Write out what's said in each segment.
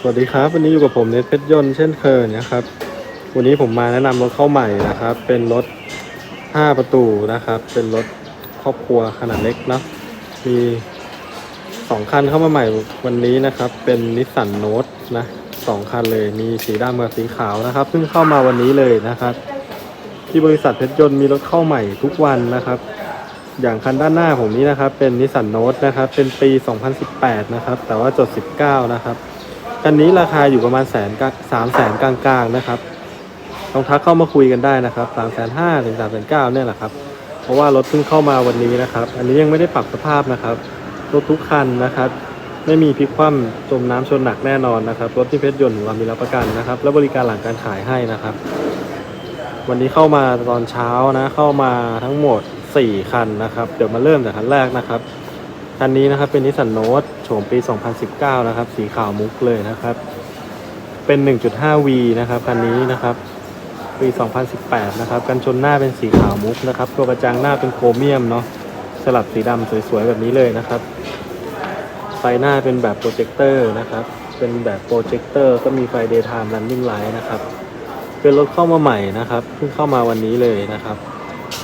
สวัสดีครับ วันนี้อยู่กับผมเนทเพชรยนต์เช่นเคยนะครับ วันนี้ผมมาแนะนำรถเข้าใหม่นะครับ เป็นรถ 5 ประตูนะครับ เป็นรถครอบครัวขนาดเล็กนะมี 2 คันเข้ามาใหม่วันนี้นะครับ เป็นนิสสันโนตนะสองคันเลยมีสีดำกับสีขาวนะครับเพิ่งเข้ามาวันนี้เลยนะครับ ที่บริษัทเพชรยนต์มีรถเข้าใหม่ทุกวันนะครับ อย่างคันด้านหน้าผมนี้นะครับ เป็นนิสสันโนตนะครับ เป็นปี 2018 นะครับ แต่ว่าจด 19 นะครับ คันนี้ราคาอยู่ประมาณแสนสามแสนกลางๆนะครับต้องทักเข้ามาคุยกันได้นะครับสามแสนห้าถึงสามแสนเก้าเนี่ยแหละครับ เพราะว่ารถเพิ่งเข้ามาวันนี้นะครับ อันนี้ยังไม่ได้ปรับสภาพนะครับ รถทุกคันนะครับ ไม่มีพลิกคว่ำจมน้ำชนหนักแน่นอนนะครับ รถที่เพชรยนต์ของเรามีรับประกันนะครับ และบริการหลังการขายให้นะครับ วันนี้เข้ามาตอนเช้านะ เข้ามาทั้งหมด 4 คันนะครับ เดี๋ยวมาเริ่มจากคันแรกนะครับ คันนี้นะครับเป็นนิสสันโนตโฉมปี 2019 นะครับ สีขาวมุกเลยนะครับ เป็น 1.5V นะครับคันนี้นะครับ ปี 2018 นะครับ กันชนหน้าเป็นสีขาวมุกนะครับ ตัวกระจังหน้าเป็นโครเมียมเนาะ สลับสีดำสวยๆ แบบนี้เลยนะครับ ไฟหน้าเป็นแบบโปรเจคเตอร์นะครับ เป็นแบบโปรเจคเตอร์ก็มีไฟ daytime running light นะครับ เป็นรถเข้ามาใหม่นะครับ เพิ่งเข้ามาวันนี้เลยนะครับ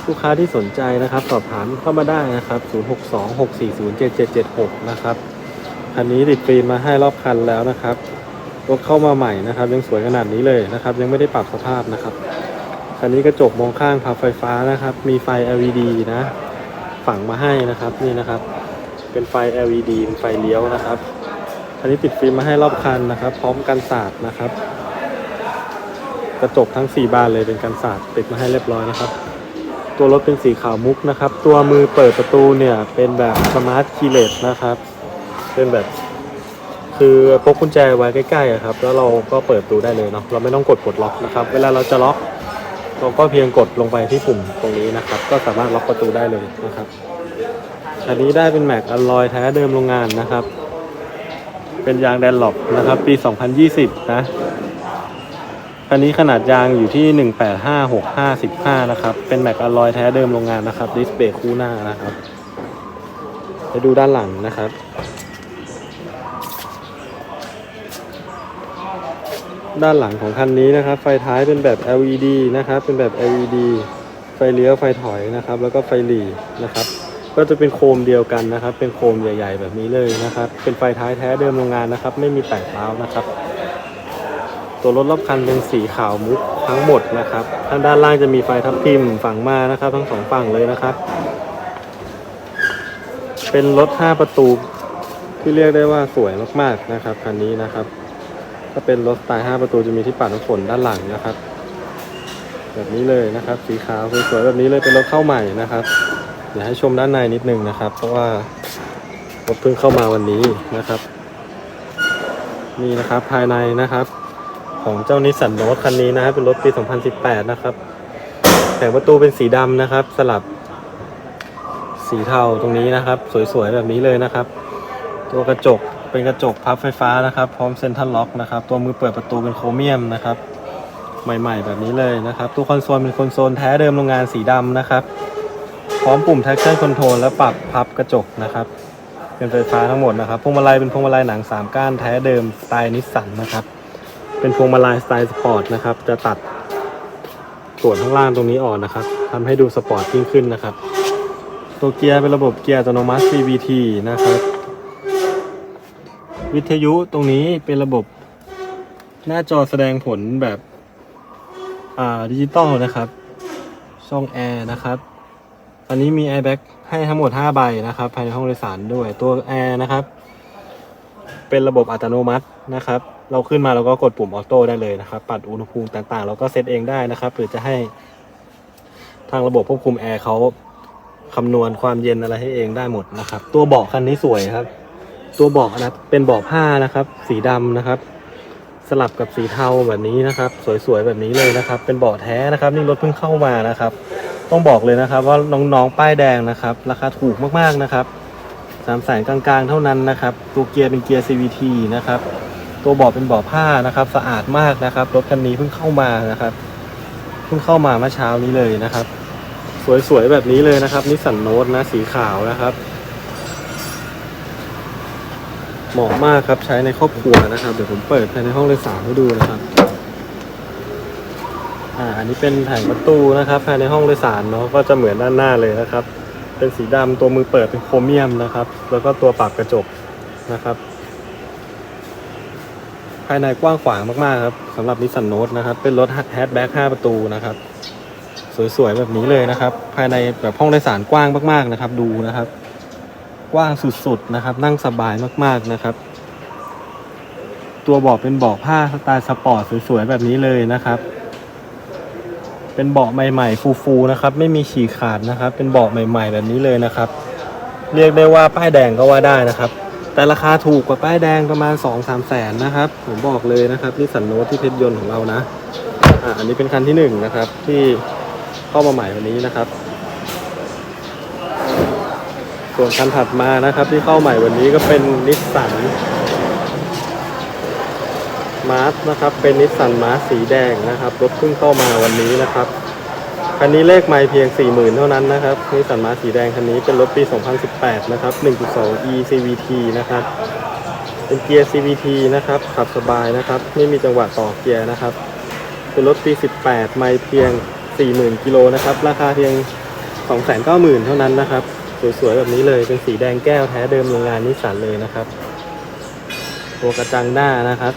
ลูกค้าที่สนใจนะครับ สอบถามเข้ามาได้นะครับ 0626407776 นะครับคันนี้ติดฟิล์มมาให้รอบคันแล้วนะครับรถเข้ามาใหม่นะครับ ยังสวยขนาดนี้เลยนะครับ ยังไม่ได้ปรับสภาพนะครับคันนี้กระจกมองข้างพับไฟฟ้านะครับ มีไฟ LED นะ ฝังมาให้นะครับนี่นะครับ เป็นไฟ LED เป็นไฟเลี้ยวนะครับคันนี้ติดฟิล์มมาให้รอบคันนะครับ พร้อมกันสาดนะครับ กระจกทั้ง 4 บานเลยเป็นกันสาดติดมาให้เรียบร้อยนะครับ ตัวรถเป็นสีขาวมุกนะครับ ตัวมือเปิดประตูเนี่ยเป็นแบบสมาร์ทคีเลสนะครับ เป็นแบบ คือพกกุญแจไว้ใกล้ๆอะครับ แล้วเราก็เปิดประตูได้เลยเนาะเราไม่ต้องกดปลดล็อกนะครับ เวลาเราจะล็อก เราก็เพียงกดลงไปที่ปุ่มตรงนี้นะครับ ก็สามารถล็อกประตูได้เลยนะครับอันนี้ได้เป็นแม็กอลลอยแท้เดิมโรงงานนะครับ เป็นยางแดนหลบนะครับ ปี 2020 นะ อันนี้ขนาดยางอยู่ที่ 185655 นะครับ เป็นแม็กอลลอยแท้เดิมโรงงานนะครับ ดิสเบรกคู่หน้านะครับ ไปดูด้านหลังนะครับ ด้านหลังของคันนี้นะครับ ไฟท้ายเป็นแบบ LED นะครับ เป็นแบบ LED ไฟเลี้ยวไฟถอยนะครับ แล้วก็ไฟหลีนะครับ ก็จะเป็นโคมเดียวกันนะครับ เป็นโคมใหญ่ ๆ แบบนี้เลยนะครับ เป็นไฟท้ายแท้เดิมโรงงานนะครับ ไม่มีแตกร้าวนะครับ ตัวรถรอบคันเป็นสีขาวมุกทั้งหมดนะครับทางด้านล่างจะมีไฟทับทิมฝั่งมานะครับ ทั้งสองฝั่งเลยนะครับ เป็นรถ 5 ประตูที่เรียกได้ว่าสวยมากๆนะครับคันนี้นะครับถ้าเป็นรถสไตล์ 5 ประตูจะมีที่ปัดน้ำฝนด้านหลังนะครับ แบบนี้เลยนะครับ สีขาวสวยๆแบบนี้เลยเป็นรถเข้าใหม่นะครับเดี๋ยวให้ชมด้านในนิดนึงนะครับ เพราะว่ารถเพิ่งเข้ามาวันนี้นะครับนี่นะครับภายในนะครับ ของเจ้านิสสันโนตคันนี้นะครับเป็นรถปี 2018 นะครับแต่งประตูเป็นสีดำนะครับ สลับสีเทาตรงนี้นะครับ สวยๆแบบนี้เลยนะครับ ตัวกระจกเป็นกระจกพับไฟฟ้านะครับ พร้อมเซ็นทรัลล็อกนะครับ ตัวมือเปิดประตูเป็นโครเมียมนะครับ ใหม่ๆ แบบนี้เลยนะครับ ตัวคอนโซลเป็นคอนโซลแท้เดิมโรงงานสีดำนะครับ พร้อมปุ่ม traction control และปรับพับกระจกนะครับเป็นไฟฟ้าทั้งหมดนะครับพวงมาลัยเป็นพวงมาลัยหนัง 3 ก้านแท้เดิมสไตล์นิสสันนะครับ เป็นพวงมาลัยสไตล์สปอร์ตนะครับ จะตัดส่วนข้างล่างตรงนี้ออกนะครับทำให้ดูสปอร์ตยิ่งขึ้นนะครับ ตัวเกียร์เป็นระบบเกียร์อัตโนมัติ CVT นะครับ วิทยุตรงนี้เป็นระบบหน้าจอแสดงผลแบบดิจิตอลนะครับ ช่องแอร์นะครับอันนี้มี airbag ให้ทั้งหมด 5 ใบนะครับ ภายในห้องโดยสารด้วยตัวแอร์นะครับ เป็นระบบอัตโนมัตินะครับ เราขึ้นมาเราก็กดปุ่มออโต้ได้เลยนะครับปรับอุณหภูมิต่างๆ เราก็เซตเองได้นะครับ หรือจะให้ทางระบบควบคุมแอร์เขาคำนวณความเย็นอะไรให้เองได้หมดนะครับ ตัวเบาะคันนี้สวยครับ ตัวเบาะนะเป็นเบาะผ้านะครับ สีดำนะครับ สลับกับสีเทาแบบนี้นะครับ สวยๆแบบนี้เลยนะครับ เป็นเบาะแท้นะครับ นี่รถเพิ่งเข้ามานะครับ ต้องบอกเลยนะครับ ว่าน้องๆป้ายแดงนะครับ ราคาถูกมากๆนะครับสามแสนกลางๆเท่านั้นนะครับ ตัวเกียร์เป็นเกียร์ CVT นะครับ ตัวเบาะเป็นเบาะผ้านะครับ สะอาดมากนะครับรถคันนี้เพิ่งเข้ามานะครับเพิ่งเข้ามาเมื่อเช้านี้เลยนะครับ สวยๆแบบนี้เลยนะครับนิสสันโนตนะสีขาวนะครับเหมาะมากครับใช้ในครอบครัวนะครับ เดี๋ยวผมเปิดภายในห้องโดยสารให้ดูนะครับอ่าอันนี้เป็นแผงประตูนะครับ ภายในห้องโดยสารเนาะก็จะเหมือนด้านหน้าเลยนะครับ เป็นสีดำตัวมือเปิดเป็นโครเมียมนะครับ แล้วก็ตัวปรับกระจกนะครับ ภายในกว้างขวางมากๆครับสำหรับนิสสันโนตนะครับ เป็นรถแฮชแบ็ก5ประตูนะครับ สวยๆแบบนี้เลยนะครับ ภายในแบบห้องโดยสารกว้างมากๆนะครับ ดูนะครับ กว้างสุดๆนะครับ นั่งสบายมากๆนะครับ ตัวเบาะเป็นเบาะผ้าสไตล์สปอร์ตสวยๆแบบนี้เลยนะครับ เป็นเบาะใหม่ๆ ฟูๆนะครับ ไม่มีฉีกขาดนะครับ เป็นเบาะใหม่ ๆ แบบนี้เลยนะครับ เรียกได้ว่าป้ายแดงก็ว่าได้นะครับ แต่ราคาถูกกว่าป้ายแดงประมาณ 2-3แสนนะครับ ผมบอกเลยนะครับนี่สันโนตที่เพชรยนต์ของเรานะอ่าอันนี้เป็นคันที่หนึ่งนะครับที่เข้ามาใหม่วันนี้นะครับ ส่วนคันถัดมานะครับที่เข้าใหม่วันนี้ก็เป็นนิสสันมาร์สนะครับเป็นนิสสันมาร์สสีแดงนะครับรถเพิ่งเข้ามาวันนี้นะครับ คันนี้เลขไม่เพียง 40,000 เท่านั้นนะครับนิสสันมาสสีแดงคันนี้เป็นรถปี 2018 นะครับ 1.2 e CVT นะครับ เป็นเกียร์ CVT นะครับ ขับสบายนะครับ ไม่มีจังหวะต่อเกียร์นะครับ เป็นรถปี 18 ไม่เพียง 40,000 กิโลนะครับ ราคาเพียง 290,000 เท่านั้นนะครับ สวยๆ แบบนี้เลย เป็นสีแดงแก้วแท้เดิมโรงงานนิสสันเลยนะครับ ตัวกระจังหน้านะครับ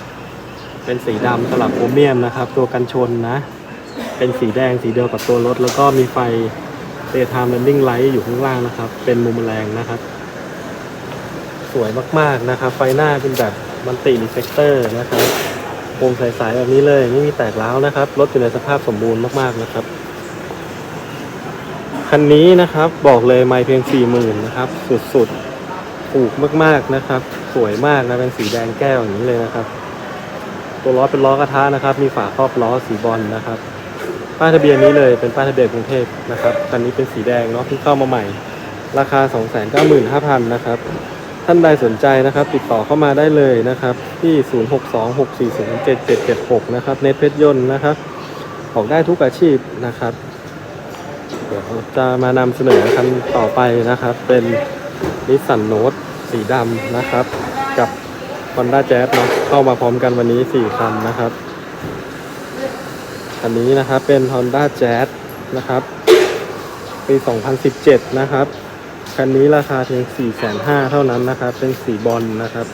เป็นสีดำสลับโครเมียมนะครับ ตัวกันชนนะ เป็นสีแดงสีเดียวกับตัวรถ แล้วก็มีไฟ daytime running light อยู่ข้างล่างนะครับ เป็นมุมแรงนะครับ สวยมากๆนะครับ ไฟหน้าเป็นแบบมันติรีเฟกเตอร์นะครับโครงใสๆแบบนี้เลย ไม่มีแตกร้าวนะครับ รถอยู่ในสภาพสมบูรณ์มากๆนะครับ คันนี้นะครับบอกเลยไม่เพียง40,000นะครับ สุดๆถูกมากๆนะครับ สวยมากนะเป็นสีแดงแก้วอย่างนี้เลยนะครับ ตัวล้อเป็นล้อกระทะนะครับ มีฝาครอบล้อสีบอลนะครับ ป้ายทะเบียนนี้เลยเป็นป้ายทะเบียนกรุงเทพนะครับคันนี้เป็นสีแดงเนาะที่เข้ามาใหม่ ราคา 295,000นะครับท่านใดสนใจนะครับ ติดต่อเข้ามาได้เลยนะครับ ที่ 0626407776 นะครับเน็ตเพชรยนต์นะครับ ออกได้ทุกอาชีพนะครับ เดี๋ยวจะมานำเสนอคันต่อไปนะครับ เป็นนิสสันโนตสีดำนะครับ กับ Honda Jazz เนาะเข้ามาพร้อมกันวันนี้ 4 คันนะครับ คันนี้นะครับเป็น Honda Jazz นะครับปี 2017 นะครับ คันนี้ราคาเพียง 4,500เท่านั้นนะครับ เป็นสีบอลนะครับ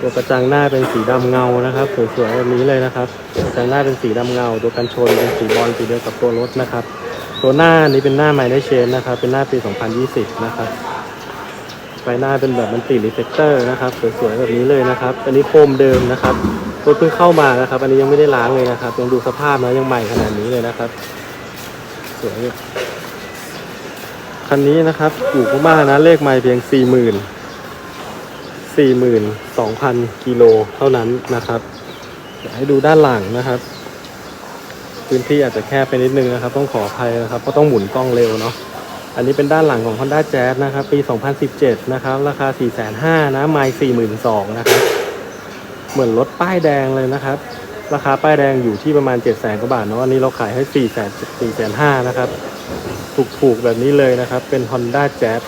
ตัวกระจังหน้าเป็นสีดำเงานะครับสวยๆแบบนี้เลยนะครับกระจังหน้าเป็นสีดำเงา ตัวกันชนเป็นสีบอลสีเดียวกับตัวรถนะครับ ตัวหน้านี้เป็นหน้าไมเนเชนนะครับ เป็นหน้าปี 2020 นะครับไฟหน้าเป็นแบบมันติรีเฟกเตอร์นะครับ สวยๆแบบนี้เลยนะครับ อันนี้โคมเดิมนะครับ รถเพิ่งเข้ามานะครับ อันนี้ยังไม่ได้ล้างเลยนะครับยังดูสภาพนะยังใหม่ขนาดนี้เลยนะครับ สวยคันนี้นะครับถูกมากๆนะเลขไม่เพียง40,000 42,000กิโลเท่านั้นนะครับเดี๋ยวให้ดูด้านหลังนะครับ พื้นที่อาจจะแคบไปนิดนึงนะครับ ต้องขออภัยนะครับเพราะต้องหมุนกล้องเร็วเนาะอันนี้เป็นด้านหลังของ Honda Jazz นะครับ ปี 2017 นะครับ ราคา 4,500นะไม่42,000นะครับ เหมือนรถป้ายแดงเลยนะครับ ราคาป้ายแดงอยู่ที่ประมาณ700,000กว่าบาทเนาะอันนี้เราขายให้4,000 4,500นห้านะครับ ถูกๆแบบนี้เลยนะครับ เป็น Honda Jazz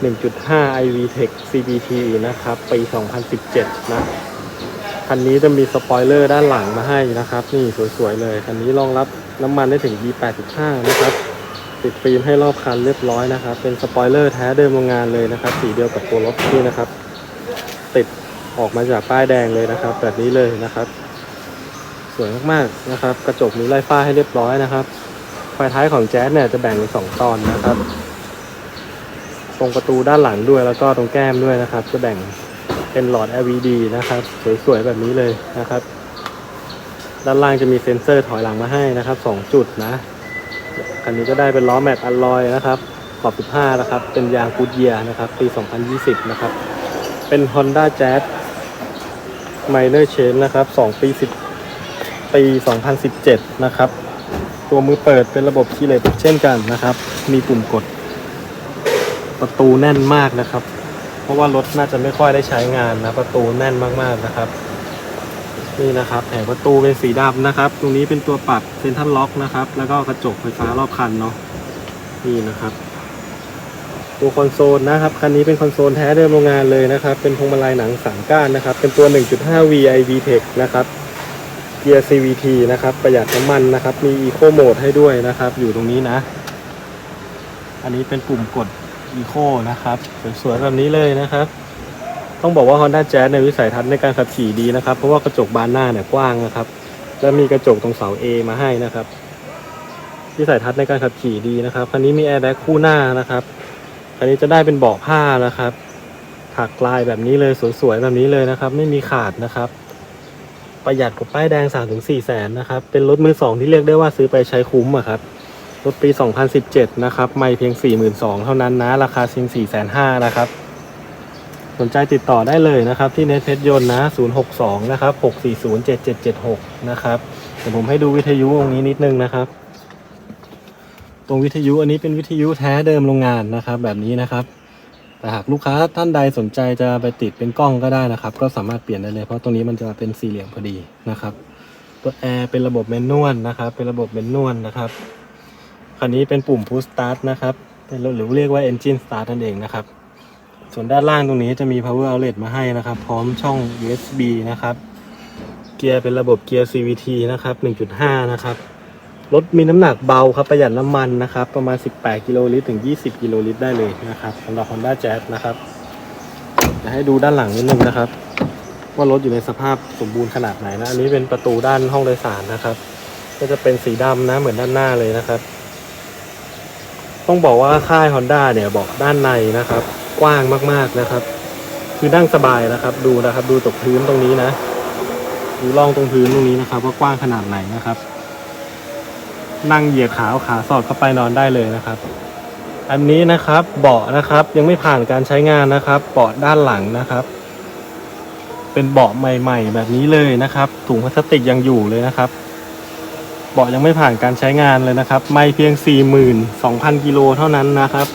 1.5 iV Tech CBT นะครับ ปี 2017 นะ คันนี้จะมีสปอยเลอร์ด้านหลังมาให้นะครับ นี่สวยๆเลย คันนี้รองรับน้ำมันได้ถึง E85 นะครับ ติดฟิล์มให้รอบคันเรียบร้อยนะครับ เป็นสปอยเลอร์แท้เดิมโรงงานเลยนะครับ สีเดียวกับตัวรถนี่นะครับ ออกมาจากป้ายแดงเลยนะครับ แบบนี้เลยนะครับ สวยมากๆนะครับ กระจกมีไล่ฟ้าให้เรียบร้อยนะครับ ไฟท้ายของแจ๊สเนี่ยจะแบ่งเป็นสองตอนนะครับ ตรงประตูด้านหลังด้วยแล้วก็ตรงแก้มด้วยนะครับ จะแบ่งเป็นหลอด LED นะครับ สวยๆแบบนี้เลยนะครับ ด้านล่างจะมีเซ็นเซอร์ถอยหลังมาให้นะครับสองจุดนะคันนี้ก็ได้เป็นล้อแม็กอลลอยนะครับขอบ15 นะครับ เป็นยางกูดเยียนะครับ ปี 2020 นะครับ เป็น Honda Jazz Minor Change นะครับ2ปี10ปี2017นะครับ ตัวมือเปิดเป็นระบบคีย์เลสเช่นกันนะครับ มีปุ่มกด ประตูแน่นมากนะครับ เพราะว่ารถน่าจะไม่ค่อยได้ใช้งานนะประตูแน่นมากๆนะครับ นี่นะครับแผงประตูเป็นสีดำนะครับ ตรงนี้เป็นตัวปรับเซนทรัลล็อกนะครับ แล้วก็กระจกไฟฟ้ารอบคันเนาะนี่นะครับ ตัวคอนโซลนะครับคันนี้เป็นคอนโซลแท้เดิมโรงงานเลยนะครับ เป็นพวงมาลัยหนังสามก้านนะครับ เป็นตัว 1.5 VI VTEC นะครับเกียร์ CVT นะครับ ประหยัดน้ำมันนะครับ มี Eco Mode ให้ด้วยนะครับ อยู่ตรงนี้นะ อันนี้เป็นปุ่มกด Eco นะครับสวยๆแบบนี้เลยนะครับ ต้องบอกว่า Honda Jazz ในวิสัยทัศน์ในการขับขี่ดีนะครับ เพราะว่ากระจกบานหน้าเนี่ยกว้างนะครับ และมีกระจกตรงเสา A มาให้นะครับวิสัยทัศน์ในการขับขี่ดีนะครับคันนี้มีแอร์แบ็กคู่หน้านะครับ คันนี้จะได้เป็นเบาะผ้านะครับ ถักลายแบบนี้เลยสวยๆแบบนี้เลยนะครับ ไม่มีขาดนะครับ ประหยัดกว่าป้ายแดง 3-4แสนนะครับ เป็นรถมือสองที่เรียกได้ว่าซื้อไปใช้คุ้มอะครับรถปี 2017 นะครับ ไม่เพียง 42,000 เท่านั้นนะ ราคาเพียง4,500นะครับ สนใจติดต่อได้เลยนะครับ ที่เน็ตเพชรยนต์นะ 062 นะครับ 6407776 นะครับ เดี๋ยวผมให้ดูวิทยุตรงนี้นิดนึงนะครับ รงวิทยุอันนี้เป็นวิทยุแท้เดิมโรงงานนะครับ แบบนี้นะครับแต่หากลูกค้าท่านใดสนใจจะไปติดเป็นกล้องก็ได้นะครับ ก็สามารถเปลี่ยนได้เลยเพราะตรงนี้มันจะเป็นสี่เหลี่ยมพอดีนะครับ ตัวแอร์เป็นระบบแมนนวลนะครับ เป็นระบบแมนนวลนะครับคันนี้เป็นปุ่ม push start นะครับเป็นหรือเรียกว่า engine start นั่นเองนะครับ ส่วนด้านล่างตรงนี้จะมี power outlet มาให้นะครับ พร้อมช่อง USB นะครับ เกียร์เป็นระบบเกียร์ CVT นะครับ 1.5 นะครับ รถมีน้ำหนักเบาครับประหยัดน้ำมันนะครับ ประมาณ 18 กิโลลิตรถึง 20 กิโลลิตรได้เลยนะครับสำหรับ Honda Jazz นะครับจะให้ดูด้านหลังนิดนึงนะครับ ว่ารถอยู่ในสภาพสมบูรณ์ขนาดไหนนะ อันนี้เป็นประตูด้านห้องโดยสารนะครับ ก็จะเป็นสีดำนะเหมือนด้านหน้าเลยนะครับ ต้องบอกว่าค่าย Honda เนี่ยบอกด้านในนะครับ กว้างมากๆนะครับ คือนั่งสบายนะครับดูนะครับ ดูตกพื้นตรงนี้นะ ดูร่องตรงพื้นตรงนี้นะครับ ว่ากว้างขนาดไหนนะครับ นั่งเหยียดขาขาสอดเข้าไปนอนได้เลยนะครับ อันนี้นะครับเบาะนะครับยังไม่ผ่านการใช้งานนะครับเบาะด้านหลังนะครับ เป็นเบาะใหม่ ๆ แบบนี้เลยนะครับ ถุงพลาสติกยังอยู่เลยนะครับเบาะยังไม่ผ่านการใช้งานเลยนะครับ ไม่เพียง 42,000 กิโลเท่านั้นนะครับ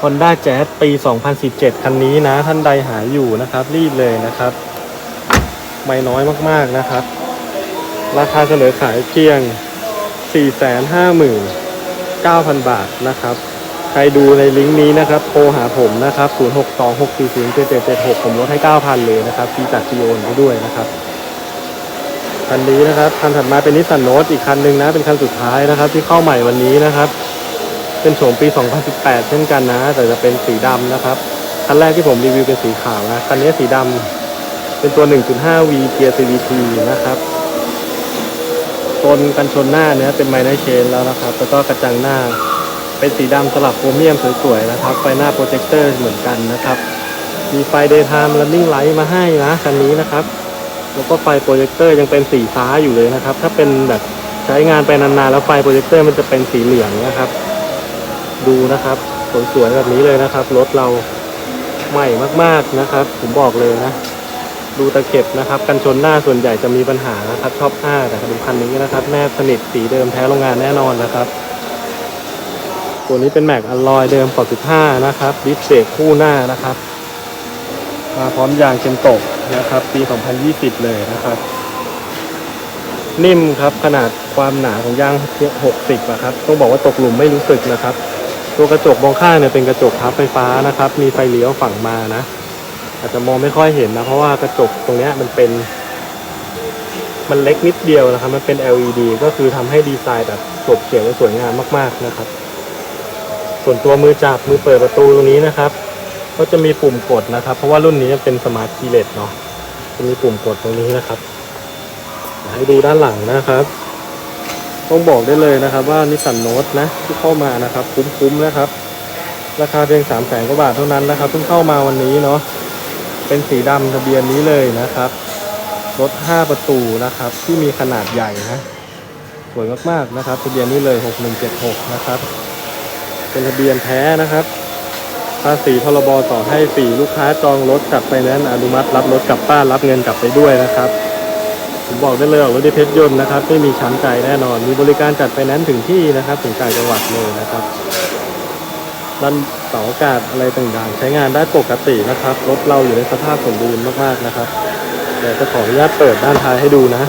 Honda Jazz ปี 2017 คันนี้นะ ท่านใดหาอยู่นะครับ รีบเลยนะครับ ไม่น้อยมากๆนะครับ ราคาเสนอขายเพียง 459,000 บาทนะครับ ใครดูในลิงก์นี้นะครับ โทรหาผมนะครับ 0626407776 ผมลดให้ 9,000 เลยนะครับฟรีจัดซีโอนไปด้วยนะครับ คันนี้นะครับ คันถัดมาเป็นนิสสันโนตอีกคันหนึ่งนะ เป็นคันสุดท้ายนะครับ ที่เข้าใหม่วันนี้นะครับ เป็นโฉมปี 2018 เช่นกันนะ แต่จะเป็นสีดำนะครับ คันแรกที่ผมรีวิวเป็นสีขาวนะ คันนี้สีดำเป็นตัว 1.5V เกียร์ CVT นะครับ ตนกันชนหน้าเนี้ยเป็นไมเนเชนแล้วนะครับ แล้วก็กระจังหน้า เป็นสีดำสลับโครเมียมสวยๆนะครับ ไฟหน้าโปรเจคเตอร์เหมือนกันนะครับ มีไฟ daytime running light มาให้นะคันนี้นะครับ แล้วก็ไฟโปรเจคเตอร์ยังเป็นสีฟ้าอยู่เลยนะครับ ถ้าเป็นแบบใช้งานไปนานๆแล้วไฟโปรเจคเตอร์มันจะเป็นสีเหลืองนะครับ ดูนะครับสวยๆแบบนี้เลยนะครับรถเราใหม่มากๆนะครับ ผมบอกเลยนะ ดูตะเข็บนะครับ กันชนหน้าส่วนใหญ่จะมีปัญหานะครับชอบอ้าแต่ดูคันนี้นะครับ แนบสนิทสีเดิมแท้โรงงานแน่นอนนะครับ ตัวนี้เป็นแม็กอลลอยเดิมปอ15นะครับดิสเบรกคู่หน้านะครับมาพร้อมยางเชนโตะนะครับ ปี 2020 เลยนะครับ นิ่มครับขนาดความหนาของยาง60อะครับ ต้องบอกว่าตกหลุมไม่รู้สึกนะครับ ตัวกระจกมองข้างเนี่ยเป็นกระจกพับไฟฟ้านะครับ มีไฟเลี้ยวฝั่งมานะ อาจจะมองไม่ค่อยเห็นนะ เพราะว่ากระจกตรงนี้มันเป็น มันเล็กนิดเดียวนะครับ มันเป็น LED ก็คือทำให้ดีไซน์แบบฉบเฉียวและสวยงามมาก ๆนะครับ ส่วนตัวมือจับมือเปิดประตูตรงนี้นะครับ ก็จะมีปุ่มกดนะครับ เพราะว่ารุ่นนี้เป็นสมาร์ทคีเลสเนาะจะมีปุ่มกดตรงนี้นะครับให้ดูด้านหลังนะครับต้องบอกได้เลยนะครับว่านิสสันโนตนะที่เข้ามานะครับ คุ้มๆนะครับ ราคาเพียงสามแสนกว่าบาทเท่านั้นนะครับเพิ่งเข้ามาวันนี้เนาะ เป็นสีดำทะเบียนนี้เลยนะครับ รถ 5 ประตูนะครับ ที่มีขนาดใหญ่นะ สวยมากๆนะครับ ทะเบียนนี้เลย 6176 นะครับ เป็นทะเบียนแท้นะครับภาษีพรบต่อให้ฟรีลูกค้าจองรถจัดไฟแนนซ์อนุมัติรับรถกลับบ้านรับเงินกลับไปด้วยนะครับ ผมบอกได้เลยรถดิเพชรยนต์นะครับ ไม่มีช้ำใจแน่นอน มีบริการจัดไฟแนนซ์ถึงที่นะครับ ถึงต่างจังหวัดเลยนะครับ รันเสาอากาศอะไรต่างๆ ใช้งานได้ปกตินะครับรถเราอยู่ในสภาพสมบูรณ์มากๆนะครับเดี๋ยวจะขออนุญาตเปิดด้านท้ายให้ดูนะ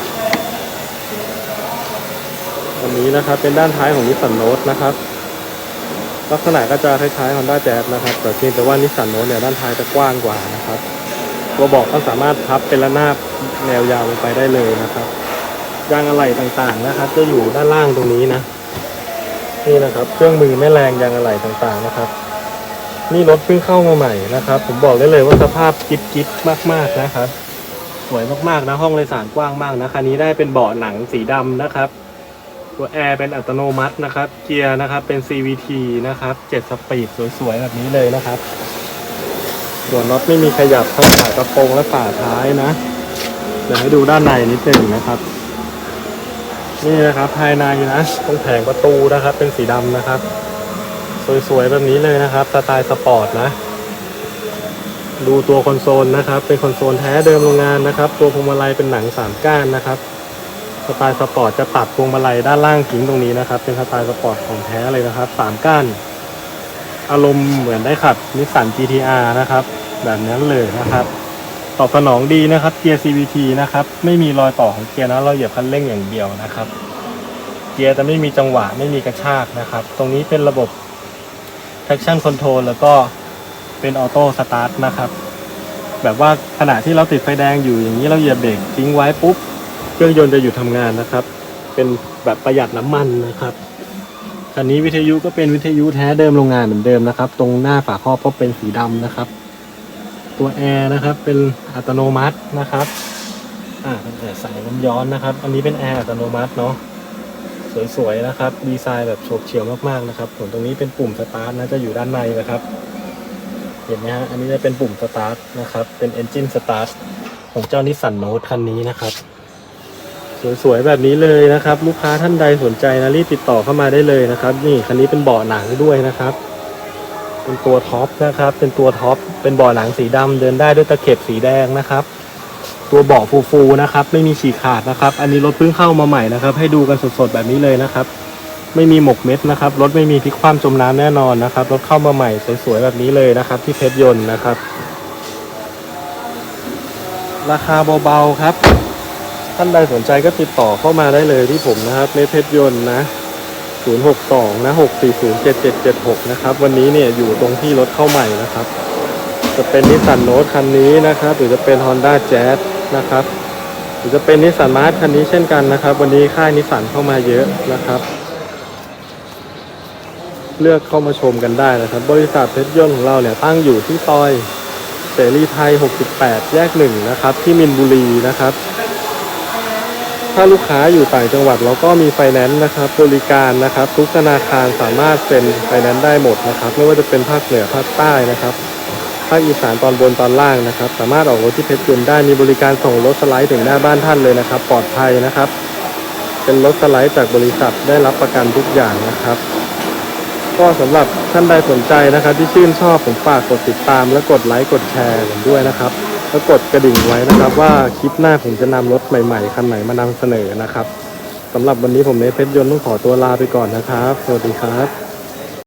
อันนี้นะครับเป็นด้านท้ายของนิสสันโนตนะครับ ลักษณะก็จะคล้ายๆ Honda Jazz นะครับแต่เพียงแต่ว่านิสสันโนตเนี่ยด้านท้ายจะกว้างกว่านะครับตัวบอกก็สามารถพับเป็นระนาบแนวยาวลงไปได้เลยนะครับยางอะไหล่ต่างๆนะครับ จะอยู่ด้านล่างตรงนี้นะ นี่นะครับเครื่องมือแม่แรงยางอะไหล่ต่างๆนะครับ นี่รถเพิ่งเข้ามาใหม่นะครับ ผมบอกได้เลยว่าสภาพกิ๊บกิ๊บมากๆนะครับ สวยมากๆนะห้องโดยสารกว้างมากนะคันนี้ได้เป็นเบาะหนังสีดำนะครับ ตัวแอร์เป็นอัตโนมัตินะครับ เกียร์นะครับเป็น CVT นะครับ7สปีดสวยๆแบบนี้เลยนะครับส่วนน็อตไม่มีขยับทั้งฝากระโปรงและฝาท้ายนะเดี๋ยวให้ดูด้านในนิดหนึ่งนะครับ นี่นะครับภายในนะตรงแผงประตูนะครับ เป็นสีดำนะครับ สวยๆแบบนี้เลยนะครับสไตล์สปอร์ตนะ ดูตัวคอนโซลนะครับ เป็นคอนโซลแท้เดิมโรงงานนะครับ ตัวพวงมาลัยเป็นหนังสามก้านนะครับสไตล์สปอร์ตจะตัดพวงมาลัยด้านล่างทิ้งตรงนี้นะครับ เป็นสไตล์สปอร์ตของแท้เลยนะครับสามก้าน อารมณ์เหมือนได้ขับนิสสัน GTR นะครับ แบบนั้นเลยนะครับ ตอบสนองดีนะครับเกียร์ CVT นะครับไม่มีรอยต่อของเกียร์นะเราเหยียบคันเร่งอย่างเดียวนะครับ เกียร์จะไม่มีจังหวะไม่มีกระชากนะครับ ตรงนี้เป็นระบบ traction control แล้วก็เป็นออโต้สตาร์ทนะครับ แบบว่าขณะที่เราติดไฟแดงอยู่อย่างนี้เราเหยียบเบรกทิ้งไว้ปุ๊บ เครื่องยนต์จะหยุดทำงานนะครับ เป็นแบบประหยัดน้ำมันนะครับคันนี้วิทยุก็เป็นวิทยุแท้เดิมโรงงานเหมือนเดิมนะครับ ตรงหน้าฝาครอบก็เป็นสีดำนะครับ ตัวแอร์นะครับเป็นอัตโนมัตินะครับอ่าเป็นแอร์ใส่ลมย้อนนะครับ อันนี้เป็นแอร์อัตโนมัติเนาะสวยๆนะครับ ดีไซน์แบบโฉบเฉี่ยวมากๆนะครับส่วนตรงนี้เป็นปุ่มสตาร์ทนะจะอยู่ด้านในนะครับ เห็นไหมฮะอันนี้จะเป็นปุ่มสตาร์ทนะครับเป็น Engine Start ของเจ้านิสสันโน e คันนี้นะครับสวยๆแบบนี้เลยนะครับ ลูกค้าท่านใดสนใจนะรีบติดต่อเข้ามาได้เลยนะครับ นี่คันนี้เป็นเบาะหนังด้วยนะครับ เป็นตัวท็อปนะครับ เป็นตัวท็อป เป็นบาะหนังสีดำเดินได้ด้วยตะเข็บสีแดงนะครับ ตัวเบาะฟูๆนะครับ ไม่มีฉีกขาดนะครับ อันนี้รถเพิ่งเข้ามาใหม่นะครับ ให้ดูกันสดๆแบบนี้เลยนะครับ ไม่มีหมกเม็ดนะครับ รถไม่มีพลิกคว่ำจมน้ำแน่นอนนะครับ รถเข้ามาใหม่สวยๆแบบนี้เลยนะครับ ที่เพชรยนต์นะครับ ราคาเบาๆครับ ท่านใดสนใจก็ติดต่อเข้ามาได้เลยที่ผมนะครับเนเพชรยนต์นะ 062 นะ 6407776 นะครับ วันนี้เนี่ยอยู่ตรงที่รถเข้าใหม่นะครับ จะเป็นนิสสันโน e คันนี้นะครับ หรือจะเป็น Honda Jazz นะครับ หรือจะเป็นนิสสันมาร์ทคันนี้เช่นกันนะครับ วันนี้ค่ายนิสสันเข้ามาเยอะนะครับ เลือกเข้ามาชมกันได้นะครับ บริษัทเพชรยนต์ของเราเนี่ยตั้งอยู่ที่ซอยเสรีไทย 68 แยกหนึ่งนะครับ ที่มินบุรีนะครับ ถ้าลูกค้าอยู่ต่างจังหวัดเราก็มีไฟแนนซ์นะครับบริการนะครับทุกธนาคารสามารถเซ็นไฟแนนซ์ได้หมดนะครับ ไม่ว่าจะเป็นภาคเหนือภาคใต้นะครับภาคอีสานตอนบนตอนล่างนะครับ สามารถออกรถที่เพชรยนต์ได้มีบริการส่งรถสไลด์ถึงหน้าบ้านท่านเลยนะครับ ปลอดภัยนะครับ เป็นรถสไลด์จากบริษัทได้รับประกันทุกอย่างนะครับก็สำหรับท่านใดสนใจนะครับ ที่ชื่นชอบผมฝากกดติดตามและกดไลค์กดแชร์ผมด้วยนะครับ แล้วกดกระดิ่งไว้นะครับ ว่าคลิปหน้าผมจะนำรถใหม่ๆคันไหนมานำเสนอนะครับสำหรับวันนี้ผมเนทเพชรยนต์ต้องขอตัวลาไปก่อนนะครับ สวัสดีครับ